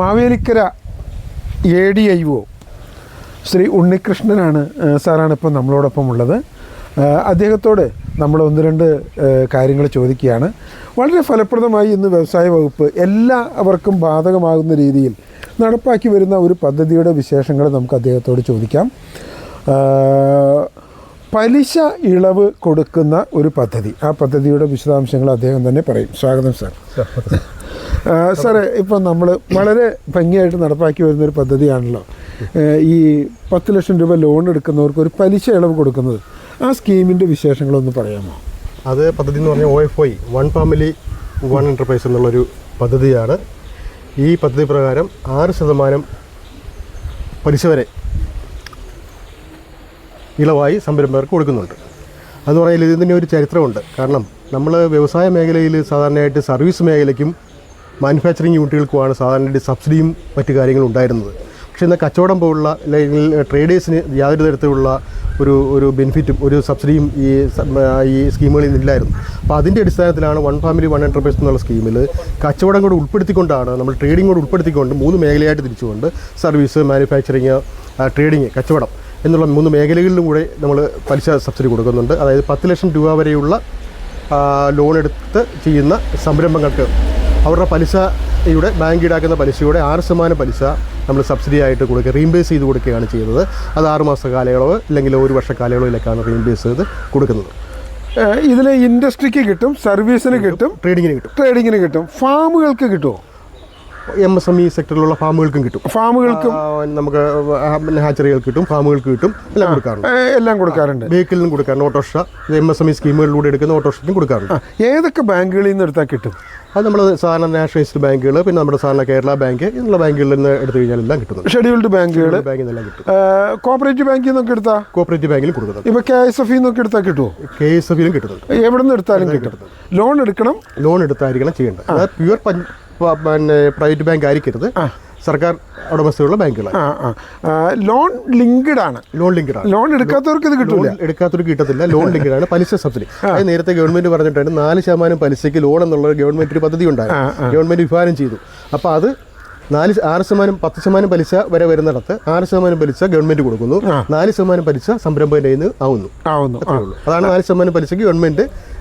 Mavelikkara A D I O Shri ഉണ്ണികൃഷ്ണനാണ് സാറാണ് ഇപ്പം നമ്മളോടൊപ്പം ഉള്ളത്. അദ്ദേഹത്തോട് നമ്മൾ ഒന്ന് രണ്ട് കാര്യങ്ങൾ ചോദിക്കുകയാണ്. വളരെ ഫലപ്രദമായി ഇന്ന് വ്യവസായ വകുപ്പ് എല്ലാവർക്കും ബാധകമാകുന്ന രീതിയിൽ നടപ്പാക്കി വരുന്ന ഒരു പദ്ധതിയുടെ വിശേഷങ്ങൾ നമുക്ക് അദ്ദേഹത്തോട് ചോദിക്കാം. പലിശ ഇളവ് കൊടുക്കുന്ന ഒരു പദ്ധതി. ആ പദ്ധതിയുടെ വിശദാംശങ്ങൾ അദ്ദേഹം തന്നെ പറയും. സ്വാഗതം സാർ. സാറേ ഇപ്പം നമ്മൾ വളരെ ഭംഗിയായിട്ട് നടപ്പാക്കി വരുന്നൊരു പദ്ധതിയാണല്ലോ. ഈ പത്ത് ലക്ഷം രൂപ ലോൺ എടുക്കുന്നവർക്ക് ഒരു പലിശ ഇളവ് കൊടുക്കുന്നത്. ആ സ്കീമിന്റെ വിശേഷങ്ങളൊന്ന് പറയാമോ? അത് പദ്ധതി എന്ന് പറഞ്ഞാൽ O F I one family one enterprise എന്നുള്ളൊരു പദ്ധതിയാണ്. ഈ പദ്ധതി പ്രകാരം ആറ് ശതമാനം പലിശ വരെ ഇളവായി സംരംഭകർക്ക് കൊടുക്കുന്നുണ്ട്. അതെന്ന് പറഞ്ഞാൽ ഇതിന് ഒരു ചരിത്രമുണ്ട്. കാരണം നമ്മൾ വ്യവസായ മേഖലയിൽ സാധാരണയായിട്ട് സർവീസ് മേഖലയ്ക്കും മാനുഫാക്ചറിങ് യൂണിറ്റുകൾക്കുമാണ് സാധാരണ സബ്സിഡിയും മറ്റു കാര്യങ്ങളും ഉണ്ടായിരുന്നത്. പക്ഷേ ഇന്ന് കച്ചവടം പോലുള്ള അല്ലെങ്കിൽ ട്രേഡേഴ്സിന് യാതൊരു തരത്തിലുള്ള ഒരു ഒരു ബെനിഫിറ്റും ഒരു സബ്സിഡിയും ഈ ഈ സ്കീമുകളിൽ നിന്നില്ലായിരുന്നു അപ്പോൾ അതിന്റെ അടിസ്ഥാനത്തിലാണ് വൺ ഫാമിലി വൺ എന്റർപ്രൈസ് എന്നുള്ള സ്കീമിൽ കച്ചവടം കൂടെ ഉൾപ്പെടുത്തിക്കൊണ്ടാണ് നമ്മൾ ട്രേഡിംഗ് കൂടെ ഉൾപ്പെടുത്തിക്കൊണ്ട് മൂന്ന് മേഖലയായിട്ട് തിരിച്ചുകൊണ്ട് സർവീസ് മാനുഫാക്ചറിങ് ട്രേഡിങ് കച്ചവടം എന്നുള്ള മൂന്ന് മേഖലകളിലും കൂടെ നമ്മൾ പലിശ സബ്സിഡി കൊടുക്കുന്നുണ്ട്. അതായത് പത്ത് ലക്ഷം രൂപ വരെയുള്ള ലോൺ എടുത്ത് ചെയ്യുന്ന സംരംഭങ്ങൾക്ക് അവരുടെ പലിശയുടെ ബാങ്ക് ഈടാക്കുന്ന പലിശയുടെ ആറ് ശതമാനം പലിശ നമ്മൾ സബ്സിഡി ആയിട്ട് കൊടുക്കുക റീംബേസ് ചെയ്ത് കൊടുക്കുകയാണ് ചെയ്യുന്നത്. അത് ആറുമാസ കാലയളവ് അല്ലെങ്കിൽ ഒരു വർഷ കാലയളവിലേക്കാണ് റീംബേസ് ചെയ്ത് കൊടുക്കുന്നത്. ഇതിൽ ഇൻഡസ്ട്രിക്ക് കിട്ടും സർവീസിന് കിട്ടും ട്രേഡിങ്ങിന് കിട്ടും. ട്രേഡിങ്ങിന് കിട്ടും. ഫാമുകൾക്ക് കിട്ടുമോ എം എസ് എം ഇ സെക്ടറിലുള്ള ഫാമുകൾക്കും കിട്ടും. ഫാമുകൾക്കും? നമുക്ക് ഹാച്ചറികൾക്ക് കിട്ടും ഫാമുകൾക്ക് കിട്ടും എല്ലാം കൊടുക്കാറുണ്ട്. എല്ലാം കൊടുക്കാറുണ്ട്. വെഹിക്കിളിനും കൊടുക്കാറുണ്ട് autorickshaw M S M E സ്കീമുകളിലൂടെ എടുക്കുന്ന ഓട്ടോറിക്ഷയ്ക്കും കൊടുക്കാറുണ്ട്. ഏതൊക്കെ ബാങ്കുകളിൽ നിന്ന് എടുത്താൽ കിട്ടും? അത് നമ്മൾ സാധാരണ നാഷണലൈസ്ഡ് ബാങ്കുകൾ പിന്നെ നമ്മുടെ സാധാരണ കേരള ബാങ്ക് എന്നുള്ള ബാങ്കുകളിൽ നിന്ന് എടുത്തു കഴിഞ്ഞാൽ എല്ലാം കിട്ടുന്നു ഷെഡ്യൂൾഡ് ബാങ്കുകൾ ബാങ്കിൽ നിന്നെല്ലാം കിട്ടും. കോപ്പറേറ്റീവ് ബാങ്കിൽ നിന്നൊക്കെ എടുത്താൽ കോപ്പറേറ്റീവ് ബാങ്കിൽ കൊടുക്കുന്നത് ഇപ്പോൾ കെ എസ് എഫ് നിന്നൊക്കെ എടുത്താൽ കിട്ടുമോ കെ എസ് എഫിലും കിട്ടുന്നുണ്ട്. എവിടെ നിന്ന് എടുത്താലും കിട്ടും. ലോൺ എടുക്കണം? ലോൺ എടുത്തായിരിക്കണം ചെയ്യേണ്ടത്. പ്യുവർ പിന്നെ പ്രൈവറ്റ് ബാങ്ക് ആയിരിക്കരുത്. സർക്കാർ ഉടമസ്ഥയുള്ള ബാങ്കുകളാണ്. ആ, ലോൺ ലിങ്ക്ഡ് ആണ്. ലോൺ ലിങ്ക്ഡ് ആണ്. ലോൺ എടുക്കാത്തവർക്ക് ഇത് കിട്ടില്ല എടുക്കാത്തവർക്ക് കിട്ടത്തില്ല. ലോൺ ലിങ്ക്ഡ് ആണ് പലിശ സബ്സിഡി. അത് നേരത്തെ ഗവൺമെന്റ് പറഞ്ഞിട്ടുണ്ട് നാല് ശതമാനം പലിശയ്ക്ക് ലോൺ എന്നുള്ള ഗവൺമെന്റ് ഒരു പദ്ധതി ഉണ്ടായിരുന്നു. ഗവൺമെന്റ് വിഭാവനം ചെയ്തു. അപ്പോൾ അത് നാല് ആറ് ശതമാനം പത്ത് ശതമാനം പലിശ വരെ വരുന്നിടത്ത് ആറ് ശതമാനം പലിശ ഗവൺമെന്റ് കൊടുക്കുന്നു. നാല് ശതമാനം പലിശ സംരംഭകന്റെ കയ്യിൽ നിന്ന് ആവുന്നു. അതാണ് നാല് ശതമാനം പലിശയ്ക്ക് ഗവൺമെന്റ്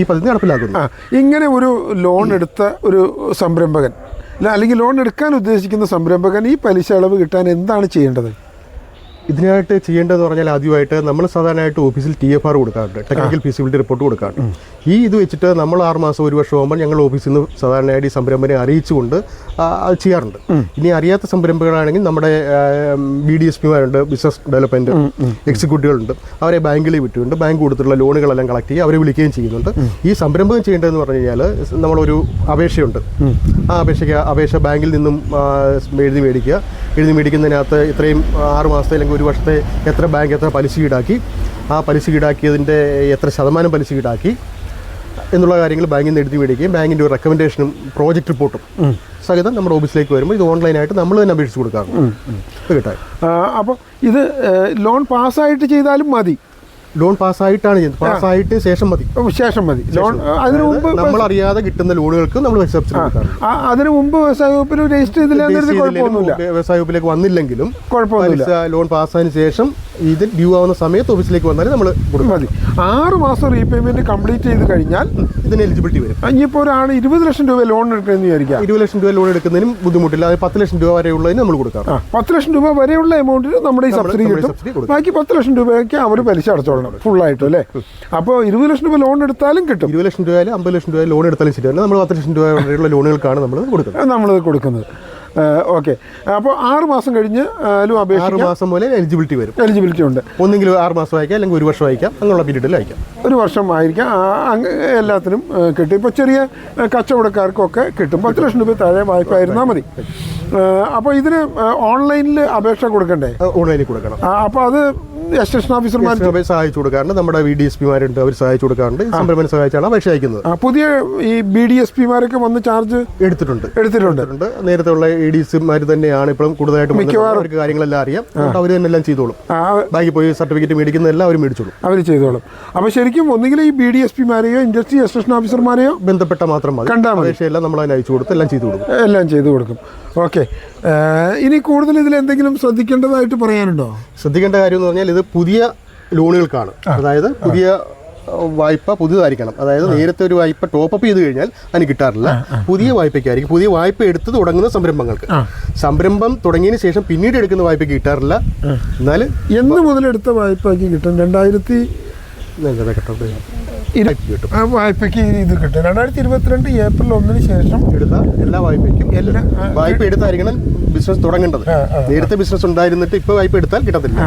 ഈ പദ്ധതി നടപ്പിലാക്കുന്നത് ഇങ്ങനെ ഒരു ലോൺ എടുത്ത ഒരു സംരംഭകൻ അല്ല, അല്ലെങ്കിൽ ലോൺ എടുക്കാൻ ഉദ്ദേശിക്കുന്ന സംരംഭകൻ ഈ പലിശ അളവ് കിട്ടാൻ എന്താണ് ചെയ്യേണ്ടത്? ഇതിനായിട്ട് ചെയ്യേണ്ടതെന്ന് പറഞ്ഞാൽ ആദ്യമായിട്ട് നമ്മൾ സാധാരണയായിട്ട് ഓഫീസിൽ ടി എഫ് ആർ കൊടുക്കാറുണ്ട് ടെക്നിക്കൽ ഫീസിബിലിറ്റി റിപ്പോർട്ട് കൊടുക്കാറുണ്ട്. ഈ ഇത് വെച്ചിട്ട് നമ്മൾ ആറ് മാസം ഒരു വർഷം ആകുമ്പോൾ ഞങ്ങൾ ഓഫീസിൽ നിന്ന് സാധാരണയായിട്ട് ഈ സംരംഭനെ അറിയിച്ചുകൊണ്ട് അത് ചെയ്യാറുണ്ട്. ഇനി അറിയാത്ത സംരംഭങ്ങളാണെങ്കിൽ നമ്മുടെ ബി ഡി എസ് പിമാരുണ്ട് ബിസിനസ് ഡെവലപ്മെന്റ് എക്സിക്യൂട്ടീവുകളുണ്ട്. അവരെ ബാങ്കിൽ വിട്ടുകൊണ്ട് ബാങ്ക് കൊടുത്തിട്ടുള്ള ലോണുകളെല്ലാം കളക്ട് ചെയ്യുക അവരെ വിളിക്കുകയും ചെയ്യുന്നുണ്ട്. ഈ സംരംഭം ചെയ്യേണ്ടതെന്ന് പറഞ്ഞു കഴിഞ്ഞാൽ നമ്മളൊരു അപേക്ഷയുണ്ട്. ആ അപേക്ഷയ്ക്ക് അപേക്ഷ ബാങ്കിൽ നിന്നും എഴുതി മേടിക്കുക. എഴുതി മേടിക്കുന്നതിനകത്ത് ഇത്രയും ആറ് മാസത്തെ അല്ലെങ്കിൽ ഒരു വർഷത്തെ എത്ര ബാങ്ക് എത്ര പലിശ ഈടാക്കി ആ പലിശ ഈടാക്കിയതിന്റെ എത്ര ശതമാനം പലിശ ഈടാക്കി എന്നുള്ള കാര്യങ്ങൾ ബാങ്കിൽ നിന്ന് എഴുതി മേടിക്കുകയും ബാങ്കിന്റെ ഒരു റെക്കമെൻഡേഷനും പ്രോജക്റ്റ് റിപ്പോർട്ടും സഹിതം നമ്മുടെ ഓഫീസിലേക്ക് വരുമ്പോൾ ഇത് ഓൺലൈനായിട്ട് നമ്മൾ തന്നെ അപേക്ഷിച്ച് കൊടുക്കാറുണ്ട്. കേട്ടോ കിട്ടാൻ. അപ്പോൾ ഇത് ലോൺ പാസ്സായിട്ട് ചെയ്താലും മതി. ലോൺ പാസ്സായിട്ടാണ് ചെയ്യുന്നത് പാസ്സായിട്ട് ശേഷം മതി. ശേഷം മതി. ലോൺ അതിനു മുമ്പ് നമ്മൾ അറിയാതെ കിട്ടുന്ന ലോണുകൾക്ക് നമ്മൾ അതിനു മുമ്പ് വ്യവസായ വകുപ്പിൽ രജിസ്റ്റർ കുഴപ്പമൊന്നുമില്ല. വ്യവസായ വകുപ്പിലേക്ക് വന്നില്ലെങ്കിലും കുഴപ്പമൊന്നുമില്ല. പലിശ ലോൺ പാസ്സായതിനു ശേഷം ഇത് ഡ്യൂ ആവുന്ന സമയത്ത് ഓഫീസിലേക്ക് വന്നാൽ നമ്മൾ മതി. ആറ് മാസം റീപേയ്മെന്റ് കംപ്ലീറ്റ് ചെയ്ത് കഴിഞ്ഞാൽ ഇതിന് എലിജിബിലിറ്റി വരും. ഇനിയിപ്പോൾ ഒരാൾ ഇരുപത് ലക്ഷം രൂപ ലോൺ എടുക്കണമെന്ന് വിചാരിക്കാം. ഇരുപത് ലക്ഷം രൂപ ലോൺ എടുക്കുന്നതിനും ബുദ്ധിമുട്ടില്ല. അത് പത്ത് ലക്ഷം രൂപ വരെയുള്ളതിന് നമ്മൾ കൊടുക്കാം. പത്ത് ലക്ഷം രൂപ വരെയുള്ള എമൗണ്ടിന് നമ്മുടെ ഈ സബ്സിഡി കിട്ടും. ബാക്കി പത്ത് ലക്ഷം രൂപയ്ക്ക് അവർ പലിശ അടച്ചോളണം. ഫുൾ ആയിട്ട് അല്ലേ? അപ്പോൾ ഇരുപത് ലക്ഷം രൂപ ലോൺ എടുത്താലും കിട്ടും. ഇരുപത് ലക്ഷം രൂപ അമ്പത് ലക്ഷം രൂപ ലോൺ എടുത്താലും ശരിയല്ല നമ്മൾ പത്ത് ലക്ഷം രൂപ വരെയുള്ള ലോണുകൾക്കാണ് നമ്മൾ കൊടുക്കുന്നത്. നമ്മൾ കൊടുക്കുന്നത്. ഓക്കെ. അപ്പോൾ ആറ് മാസം കഴിഞ്ഞ് ആറ് മാസം പോലെ എലിജിബിലിറ്റി വരും. എലിജിബിലിറ്റി ഉണ്ട്. ഒന്നെങ്കിലും ആറ് മാസം അയക്കാം അല്ലെങ്കിൽ ഒരു വർഷം അയക്കാം അങ്ങനെയുള്ള പീരീഡിൽ അയക്കാം ഒരു വർഷം ആയിരിക്കാം. എല്ലാത്തിനും കിട്ടും. ഇപ്പോൾ ചെറിയ കച്ചവടക്കാർക്കൊക്കെ കിട്ടും. പത്ത് ലക്ഷം രൂപ താഴെ വായ്പ ആയിരുന്നാൽ മതി. അപ്പോൾ ഇതിന് ഓൺലൈനിൽ അപേക്ഷ കൊടുക്കണ്ടേ? ഓൺലൈനിൽ കൊടുക്കണം. അപ്പോൾ അത് അസിസ്റ്റന്റ് ഓഫീസർമാർ സഹായിച്ചു കൊടുക്കാറുണ്ട്. നമ്മുടെ വി ഡി എസ് പിമാരുണ്ട് അവർ സഹായിച്ചു കൊടുക്കാറുണ്ട്. സംരംഭം സഹായിച്ചാണ് അപേക്ഷ അയക്കുന്നത്. പുതിയ ഈ ബി ഡി എസ് പിമാരൊക്കെ വന്ന് ചാർജ് എടുത്തിട്ടുണ്ട്. എടുത്തിട്ടുണ്ട്. നേരത്തെ ഉള്ള ഇ ഡി സിമാർ തന്നെയാണ് ഇപ്പോഴും കൂടുതലായിട്ട് മിക്കവാറും. അവർക്ക് കാര്യങ്ങളെല്ലാം അറിയാം. അവർ തന്നെ എല്ലാം ചെയ്തോളും. ബാങ്കിൽ ബാക്കി പോയി സർട്ടിഫിക്കറ്റ് മേടിക്കുന്നതെല്ലാം അവർ മേടിച്ചോളും. അവർ ചെയ്തോളും. അപ്പോൾ ശരിക്കും ഒന്നുകിൽ ഈ ബി ഡി എസ് പിമാരെയോ ഇൻഡസ്ട്രി അസിസ്റ്റന്റ് ഓഫീസർമാരെയോ ബന്ധപ്പെട്ട മാത്രം മതി. കണ്ടാൽ. അപേക്ഷയെല്ലാം നമ്മൾ അതിന് അയച്ചു കൊടുത്ത് എല്ലാം ചെയ്തു കൊടുക്കും. എല്ലാം ചെയ്തു കൊടുക്കും. ഓക്കെ. ഇനി കൂടുതൽ ഇതിൽ എന്തെങ്കിലും ശ്രദ്ധിക്കേണ്ടതായിട്ട് പറയാനുണ്ടോ? ശ്രദ്ധിക്കേണ്ട കാര്യം എന്ന് പറഞ്ഞാൽ ഇത് പുതിയ ലോണുകൾക്കാണ്. അതായത് പുതിയ വായ്പ പുതിയതായിരിക്കണം അതായത് നേരത്തെ ഒരു വായ്പ ടോപ്പ് അപ്പ് ചെയ്ത് കഴിഞ്ഞാൽ അതിന് കിട്ടാറില്ല. പുതിയ വായ്പയ്ക്കായിരിക്കും. പുതിയ വായ്പ എടുത്ത് തുടങ്ങുന്ന സംരംഭങ്ങൾക്ക്. സംരംഭം തുടങ്ങിയതിന് ശേഷം പിന്നീട് എടുക്കുന്ന വായ്പയ്ക്ക് കിട്ടാറില്ല. എന്നാൽ എന്ന് മുതലെടുത്ത വായ്പയ്ക്ക് കിട്ടും. രണ്ടായിരത്തി കിട്ടും വായ്പയ്ക്ക് ഇത് കിട്ടും. രണ്ടായിരത്തി ഇരുപത്തിരണ്ട് ഏപ്രിൽ ഒന്നിന് ശേഷം എടുത്ത എല്ലാ വായ്പയ്ക്കും എല്ലാ വായ്പ എടുത്തായിരിക്കണം ബിസിനസ് തുടങ്ങേണ്ടത്. നേരത്തെ ബിസിനസ് ഉണ്ടായിരുന്നിട്ട് ഇപ്പോൾ വായ്പ എടുത്താൽ കിട്ടത്തില്ല.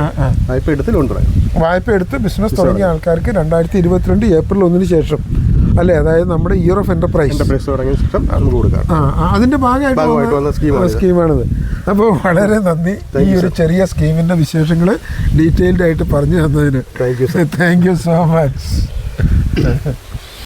വായ്പ എടുത്ത് ലോൺ തുടങ്ങും വായ്പ എടുത്ത് ബിസിനസ് തുടങ്ങിയ ആൾക്കാർക്ക് രണ്ടായിരത്തി ഇരുപത്തിരണ്ട് ഏപ്രിൽ ഒന്നിന് ശേഷം അല്ലേ? അതായത് നമ്മുടെ ഇയർ ഓഫ് എന്റർപ്രൈസ് എന്റർപ്രൈസ് തുടങ്ങിയ ശേഷം കൊടുക്കാം. അതിന്റെ ഭാഗമായിട്ട് വന്ന സ്കീമാണിത്. അപ്പോൾ വളരെ നന്ദി. ഈ ഒരു ചെറിയ സ്കീമിന്റെ വിശേഷങ്ങൾ ഡീറ്റെയിൽഡ് ആയിട്ട് പറഞ്ഞു തന്നതിന്. Thank you so much 嗯 哼